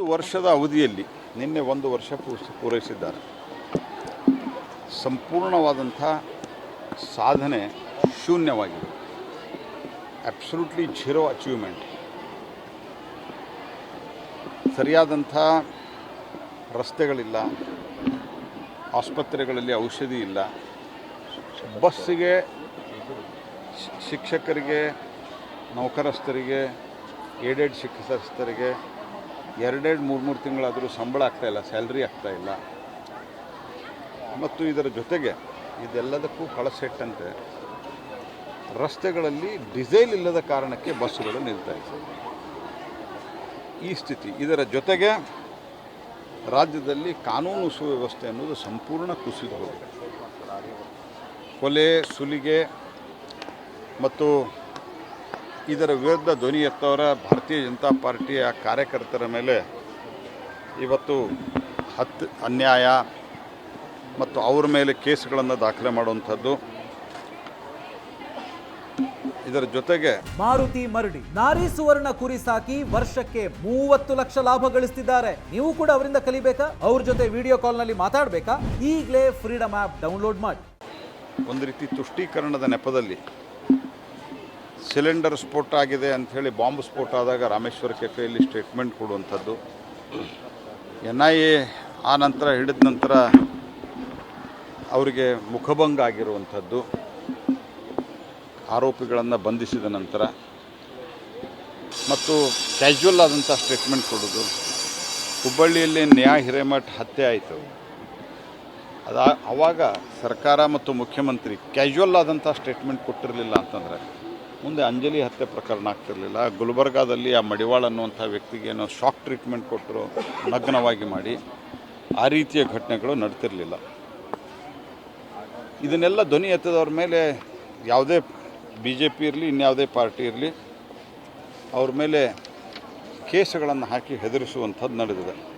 ಒಂದು ವರ್ಷದ ಅವಧಿಯಲ್ಲಿ ನಿನ್ನೆ ಒಂದು ವರ್ಷ ಪೂರೈಸಿದ್ದಾರೆ. ಸಂಪೂರ್ಣವಾದಂಥ ಸಾಧನೆ ಶೂನ್ಯವಾಗಿದೆ. ಅಬ್ಸಲ್ಯೂಟ್ಲಿ ಝೀರೋ ಅಚೀವ್ಮೆಂಟ್ ಸರಿಯಾದಂಥ ರಸ್ತೆಗಳಿಲ್ಲ, ಆಸ್ಪತ್ರೆಗಳಲ್ಲಿ ಔಷಧಿ ಇಲ್ಲ. ಬಸ್ಸಿಗೆ ಶಿಕ್ಷಕರಿಗೆ, ನೌಕರಸ್ಥರಿಗೆ, ಏಡೆಡ್ ಶಿಕ್ಷಕರಿಗೆ ಎರಡೆರಡು ಮೂರು ಮೂರು ತಿಂಗಳಾದರೂ ಸಂಬಳ ಆಗ್ತಾಯಿಲ್ಲ ಸ್ಯಾಲ್ರಿ ಆಗ್ತಾಯಿಲ್ಲ ಮತ್ತು ಇದರ ಜೊತೆಗೆ ಇದೆಲ್ಲದಕ್ಕೂ ಕಳಸೆಟ್ಟಂತೆ ರಸ್ತೆಗಳಲ್ಲಿ ಡಿಸೈಲ್ ಇಲ್ಲದ ಕಾರಣಕ್ಕೆ ಬಸ್ಸುಗಳು ನಿಲ್ತಾ ಈ ಸ್ಥಿತಿ, ಇದರ ಜೊತೆಗೆ ರಾಜ್ಯದಲ್ಲಿ ಕಾನೂನು ಸುವ್ಯವಸ್ಥೆ ಅನ್ನೋದು ಸಂಪೂರ್ಣ ಕುಸಿದು ಹೋಗಿದೆ. ಕೊಲೆ, ಸುಲಿಗೆ ಮತ್ತು ಇದರ ವಿರುದ್ಧ ಧ್ವನಿ ಎತ್ತವರ ಭಾರತೀಯ ಜನತಾ ಪಾರ್ಟಿಯ ಕಾರ್ಯಕರ್ತರ ಮೇಲೆ ಇವತ್ತು ಹತ್ತು ಅನ್ಯಾಯ ಮತ್ತು ಅವ್ರ ಮೇಲೆ ಕೇಸ್ಗಳನ್ನು ದಾಖಲೆ ಮಾಡುವಂಥದ್ದು. ಇದರ ಜೊತೆಗೆ ಮಾರುತಿ ಮರಡಿ ನಾರಿ ಸುವರ್ಣ ಕುರಿ ಸಾಕಿ ವರ್ಷಕ್ಕೆ ಮೂವತ್ತು ಲಕ್ಷ ಲಾಭ ಗಳಿಸ್ತಿದ್ದಾರೆ. ನೀವು ಕೂಡ ಅವರಿಂದ ಕಲಿಬೇಕಾ? ಅವ್ರ ಜೊತೆ ವಿಡಿಯೋ ಕಾಲ್ನಲ್ಲಿ ಮಾತಾಡಬೇಕಾ? ಈಗಲೇ ಫ್ರೀಡಮ್ ಆ್ಯಪ್ ಡೌನ್ಲೋಡ್ ಮಾಡಿ. ಒಂದು ರೀತಿ ತುಷ್ಟೀಕರಣದ ನೆಪದಲ್ಲಿ ಸಿಲಿಂಡರ್ ಸ್ಫೋಟ ಆಗಿದೆ ಅಂಥೇಳಿ ಬಾಂಬ್ ಸ್ಫೋಟ ಆದಾಗ ರಾಮೇಶ್ವರ ಕೆಫೆಯಲ್ಲಿ ಸ್ಟೇಟ್ಮೆಂಟ್ ಕೊಡುವಂಥದ್ದು. ಎನ್ ಐ ಎ ಆ ನಂತರ ಹಿಡಿದ ನಂತರ ಅವರಿಗೆ ಮುಖಭಂಗ ಆಗಿರುವಂಥದ್ದು. ಆರೋಪಿಗಳನ್ನು ಬಂಧಿಸಿದ ನಂತರ. ಮತ್ತು ಕ್ಯಾಶುವಲ್ ಆದಂಥ ಸ್ಟೇಟ್ಮೆಂಟ್ ಕೊಡೋದು. ಹುಬ್ಬಳ್ಳಿಯಲ್ಲಿ ನ್ಯಾಯ ಹಿರೇಮಠ್ ಹತ್ಯೆ ಆಯಿತು. ಅದಾ ಆವಾಗ ಸರ್ಕಾರ ಮತ್ತು ಮುಖ್ಯಮಂತ್ರಿ ಕ್ಯಾಶುವಲ್ ಆದಂಥ ಸ್ಟೇಟ್ಮೆಂಟ್ ಕೊಟ್ಟಿರಲಿಲ್ಲ ಅಂತಂದರೆ ಮುಂದೆ ಅಂಜಲಿ ಹತ್ಯೆ ಪ್ರಕರಣ ಆಗ್ತಿರಲಿಲ್ಲ. ಗುಲ್ಬರ್ಗಾದಲ್ಲಿ ಆ ಮಡಿವಾಳ ಅನ್ನುವಂಥ ವ್ಯಕ್ತಿಗೆ ಏನೋ ಶಾಕ್ ಟ್ರೀಟ್ಮೆಂಟ್ ಕೊಟ್ಟರು, ನಗ್ನವಾಗಿ ಮಾಡಿ, ಆ ರೀತಿಯ ಘಟನೆಗಳು ನಡ್ತಿರಲಿಲ್ಲ. ಇದನ್ನೆಲ್ಲ ಧ್ವನಿ ಎತ್ತದವ್ರ ಮೇಲೆ ಯಾವುದೇ ಬಿ ಜೆ ಪಿ ಇರಲಿ, ಇನ್ಯಾವುದೇ ಪಾರ್ಟಿ ಇರಲಿ, ಅವ್ರ ಮೇಲೆ ಕೇಸುಗಳನ್ನು ಹಾಕಿ ಹೆದರಿಸುವಂಥದ್ದು ನಡೆದಿದೆ.